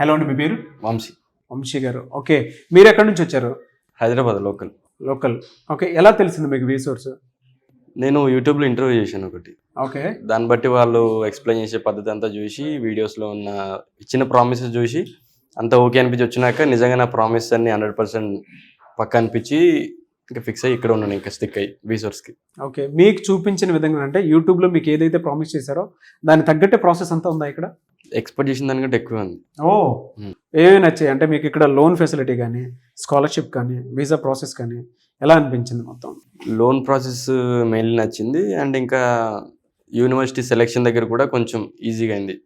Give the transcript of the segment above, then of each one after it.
Hello అండి మీ పేరు? వంశీ. వంశీ గారు. ఓకే మీరు ఎక్కడి నుంచి వచ్చారు? హైదరాబాద్ లోకల్. లోకల్. ఓకే ఎలా తెలిసింది మీకు వీ సోర్స్ నేను యూట్యూబ్లో ఇంటర్వ్యూ చేశాను ఒకటి. ఓకే. దాన్ని బట్టి వాళ్ళు ఎక్స్ప్లెయిన్ చేసే పద్ధతి అంతా చూసి వీడియోస్లో ఉన్న ఇచ్చిన ప్రామిసెస్ చూసి అంతా ఓకే అనిపించి వచ్చినాక నిజంగా నా ప్రామిస్ అన్ని హండ్రెడ్ పర్సెంట్ పక్క అనిపించి ఇంకా ఫిక్స్ అయ్యి ఇక్కడ ఉన్నాను ఇంకా స్టిక్ అయ్యి వీసోర్స్కి ఓకే మీకు చూపించిన విధంగా అంటే యూట్యూబ్లో మీకు ఏదైతే ప్రామిస్ చేశారో దానికి తగ్గట్టే ప్రాసెస్ అంతా ఉందా ఇక్కడ? ఎక్స్పెక్ట్ చేసిన దానికంటే ఎక్కువ ఉంది. ఓ. ఏమేమి నచ్చాయి? అంటే మీకు ఇక్కడ లోన్ ఫెసిలిటీ కానీ స్కాలర్షిప్ కానీ వీసా ప్రాసెస్ కానీ ఎలా అనిపించింది మొత్తం? లోన్ ప్రాసెస్ మెయిన్లీ నచ్చింది. అండ్ ఇంకా యూనివర్సిటీ సెలెక్షన్ దగ్గర కూడా కొంచెం ఈజీగా అయింది.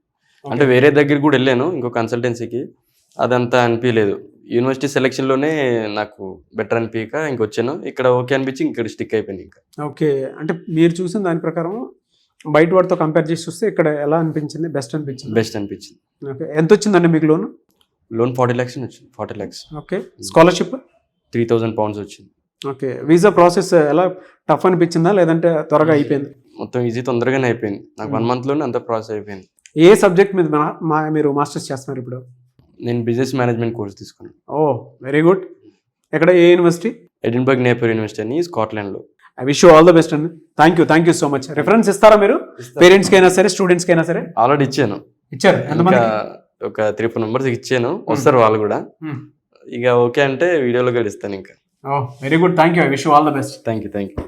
అంటే వేరే దగ్గర కూడా వెళ్ళాను ఇంకో కన్సల్టెన్సీకి అదంతా అనిపించలేదు యూనివర్సిటీ సెలెక్షన్లోనే నాకు బెటర్ అనిపించక ఇంకొచ్చాను. ఇక్కడ ఓకే అనిపించి ఇక్కడ స్టిక్ అయిపోయింది ఇంకా. ఓకే. అంటే మీరు చూసిన దాని ప్రకారం బయట వాటితో కంపేర్ చేసి చూస్తే ఇక్కడ ఎలా అనిపించింది? బెస్ట్ అనిపించింది? బెస్ట్ అనిపించింది. ఓకే ఎంత వచ్చిందండి మీకు లోన్? లోన్ ఫార్టీ ల్యాక్స్ వచ్చింది. Forty lakhs okay scholarship three thousand pounds వచ్చింది. ఓకే వీసా ప్రాసెస్ ఎలా టఫ్ అనిపించిందా? లేదంటే త్వరగా అయిపోయింది? మొత్తం ఈజీ తొందరగానే అయిపోయింది. నాకు వన్ మంత్లోనే అంత ప్రాసెస్ అయిపోయింది. ఏ సబ్జెక్ట్ మీద మా- మా మీరు మాస్టర్స్ చేస్తున్నారు ఇప్పుడు? నేను బిజినెస్ మేనేజ్మెంట్ కోర్స్ తీసుకున్నాను. ఓ వెరీ గుడ్ ఎక్కడ ఏ యూనివర్సిటీ ఎడిన్బర్గ్ నేపర్ యూనివర్సిటీ అని స్కాట్లాండ్లో I wish you all the best అండి thank you thank you so much reference ఇస్తారా మీరు? పేరెంట్స్కి అయినా సరే స్టూడెంట్స్కి అయినా సరే? ఆల్రెడీ ఇచ్చాను. ఇచ్చారు. ఎంతమంది? ఒక త్రీ ఫోర్ మెంబర్స్ ఇచ్చాను. వస్తారు వాళ్ళు కూడా. ఇక ఓకే అంటే వీడియోలో గడిస్తాను ఇంకా. Very good thank you I wish you all the best thank you thank you